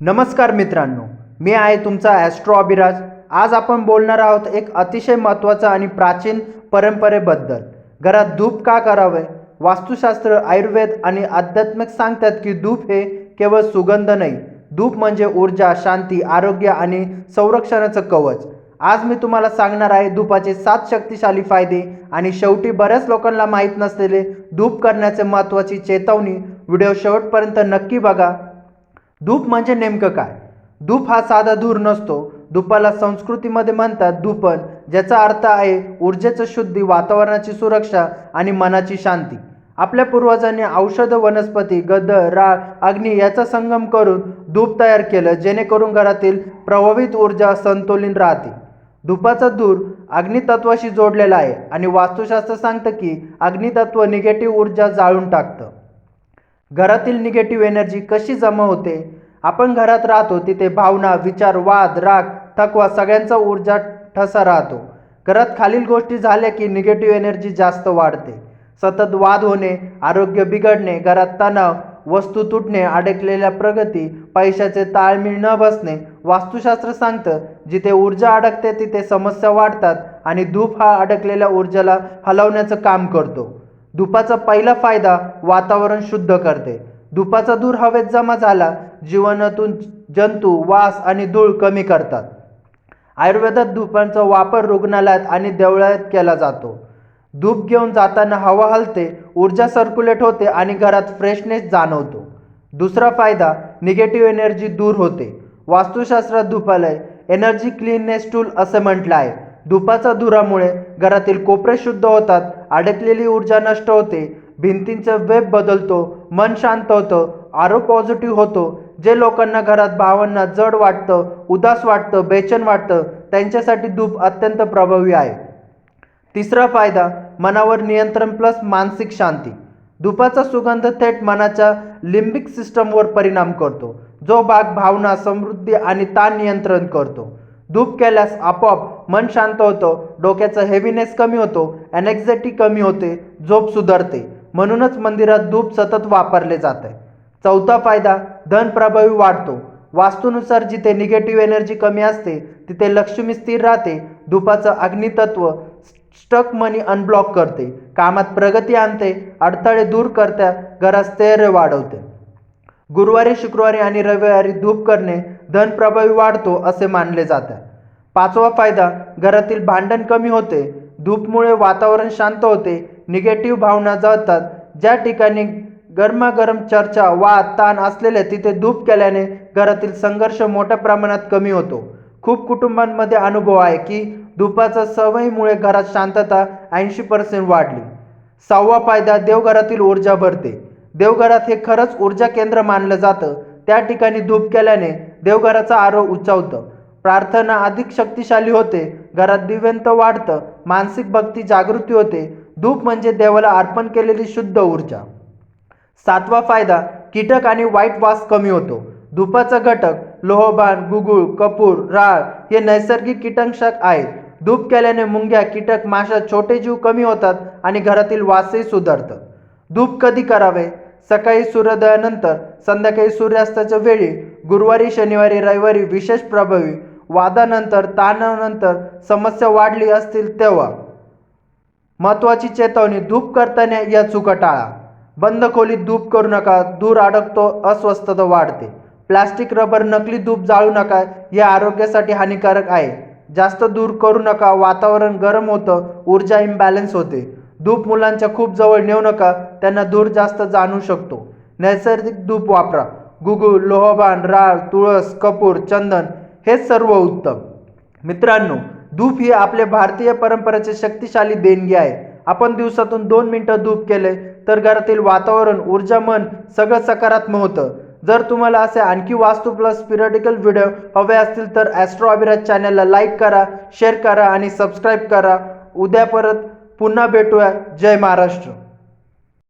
नमस्कार मित्रांनो मी आहे तुमचा ॲस्ट्रो अभिराज आज आपण बोलणार आहोत एक अतिशय महत्त्वाचं आणि प्राचीन परंपरेबद्दल. घरात धूप का करावे? वास्तुशास्त्र आयुर्वेद आणि आध्यात्मिक सांगतात की धूप हे केवळ सुगंध नाही धूप म्हणजे ऊर्जा शांती आरोग्य आणि संरक्षणाचं कवच. आज मी तुम्हाला सांगणार आहे धूपाचे सात शक्तिशाली फायदे आणि शेवटी बऱ्याच लोकांना माहीत नसलेले धूप करण्याचे महत्त्वाची चेतावणी. व्हिडिओ शेवटपर्यंत नक्की बघा. धूप म्हणजे नेमकं काय? धूप हा साधा धूर नसतो. धूपाला संस्कृतीमध्ये म्हणतात धूपन ज्याचा अर्थ आहे ऊर्जेचं शुद्धी वातावरणाची सुरक्षा आणि मनाची शांती. आपल्या पूर्वजांनी औषध वनस्पती गद राळ अग्नी याचा संगम करून धूप तयार केलं जेणेकरून घरातील प्रभावित ऊर्जा संतुलित राहते. धुपाचा धूर अग्नितत्वाशी जोडलेला आहे आणि वास्तुशास्त्र सांगतं की अग्नितत्व निगेटिव्ह ऊर्जा जाळून टाकतं. घरातील निगेटिव्ह एनर्जी कशी जमा होते? आपण घरात राहतो तिथे भावना विचार वाद राग थकवा सगळ्यांचा ऊर्जा ठसा राहतो. घरात खालील गोष्टी झाल्या की निगेटिव्ह एनर्जी जास्त वाढते. सतत वाद होणे आरोग्य बिघडणे घरात तणाव वस्तू तुटणे अडकलेल्या प्रगती पैशाचे ताळमेळ न बसणे वास्तुशास्त्र सांगतं जिथे ऊर्जा अडकते तिथे समस्या वाढतात आणि धूप हा अडकलेल्या ऊर्जेला हलवण्याचं काम करतो. धुपाचा पहिला फायदा वातावरण शुद्ध करते. धुपाचा धूर हवेत जमा झाला जीवनातून जंतू वास आणि धूळ कमी करतात. आयुर्वेदात धुपांचा वापर रुग्णालयात आणि देवळात केला जातो. धूप घेऊन जाताना हवा हलते ऊर्जा सर्क्युलेट होते आणि घरात फ्रेशनेस जाणवतो. दुसरा फायदा निगेटिव्ह एनर्जी दूर होते. वास्तुशास्त्रात धुपालय एनर्जी क्लीननेस टूल असं म्हटलं आहे. धुपाच्या धुरामुळे घरातील कोपरे शुद्ध होतात अडकलेली ऊर्जा नष्ट होते भिंतींचा वेब बदलतो मन शांत होतं आरो पॉझिटिव्ह होतो. जे लोकांना घरात भावांना जड वाटतं उदास वाटतं बेचन वाटतं त्यांच्यासाठी धूप अत्यंत प्रभावी आहे. तिसरा फायदा मनावर नियंत्रण प्लस मानसिक शांती. धुपाचा सुगंध थेट मनाच्या लिंबिक सिस्टमवर परिणाम करतो. जो भाग भावना समृद्धी आणि ताण नियंत्रण करतो. धूप केल्यास आपोआप मन शांत होतं डोक्याचा हेवीनेस कमी होतो एनेक्झायटी कमी होते झोप सुधारते. म्हणूनच मंदिरात धूप सतत वापरले जात आहे चौथा फायदा धन प्रभावी वाढतो. वास्तूनुसार जिथे निगेटिव्ह एनर्जी कमी असते तिथे लक्ष्मी स्थिर राहते. धुपाचं अग्नितत्व स्टक मनी अनब्लॉक करते. कामात प्रगती आणते अडथळे दूर करत्या घरात स्थैर्य वाढवते. गुरुवारी शुक्रवारी आणि रविवारी धूप करणे धन प्रभावी वाढतो असे मानले जाते. पाचवा फायदा घरातील भांडण कमी होते. धूपमुळे वातावरण शांत होते. निगेटिव्ह भावना जळतात. ज्या ठिकाणी गरमागरम चर्चा वाद ताण असलेले तिथे धूप केल्याने घरातील संघर्ष मोठ्या प्रमाणात कमी होतो. खूप कुटुंबांमध्ये अनुभव आहे की धुपाच्या सवयीमुळे घरात शांतता ऐंशी पर्सेंट वाढली. सहावा फायदा देवघरातील ऊर्जा भरते. देवघरात हे खरंच ऊर्जा केंद्र मानलं जातं. त्या ठिकाणी धूप केल्याने देवघराचा आरोग्य उंचावतं. प्रार्थना अधिक शक्तिशाली होते. घरात दिव्यंत वाढतं. मानसिक भक्ती जागृती होते. धूप म्हणजे देवाला अर्पण केलेली शुद्ध ऊर्जा. सातवा फायदा कीटक आणि वाईट वास कमी होतो. धुपाचा घटक लोहबान गुगुळ कपूर राळ हे नैसर्गिक कीटकनाशक आहेत. धूप केल्याने मुंग्या कीटक माशा छोटे जीव कमी होतात आणि घरातील वासही सुधारतं धूप कधी करावे? सकाळी सूर्योदयानंतर संध्याकाळी सूर्यास्ताच्या वेळी गुरुवारी शनिवारी रविवारी विशेष प्रभावी वादानंतर ताणानंतर समस्या वाढली असतील तेव्हा. महत्त्वाची चेतावणी धूप करताना या चुका टाळा बंद खोलीत धूप करू नका धूर अडकतो अस्वस्थता वाढते. प्लास्टिक रबर नकली धूप जाळू नका हे आरोग्यासाठी हानिकारक आहे. जास्त दूर करू नका वातावरण गरम होतं ऊर्जा इम्बॅलन्स होते. धूप मुलांच्या खूप जवळ नेऊ नका त्यांना धूर जास्त जाणू शकतो. नैसर्गिक धूप वापरा. गुगुळ लोहबान राळ तुळस कपूर चंदन हे सर्व उत्तम. मित्रांनो धूप ही आपल्या भारतीय परंपरेची शक्तिशाली देणगी आहे. आपण दिवसातून दोन मिनटं धूप केले तर घरातील वातावरण ऊर्जा मन सगळं सकारात्मक होतं. जर तुम्हाला असे आणखी वास्तू प्लस पिरियडिकल व्हिडिओ हवे असतील तर ॲस्ट्रो अभिराज चॅनलला लाईक करा शेअर करा आणि सबस्क्राईब करा. उद्या परत पुन्हा भेटूया. जय महाराष्ट्र.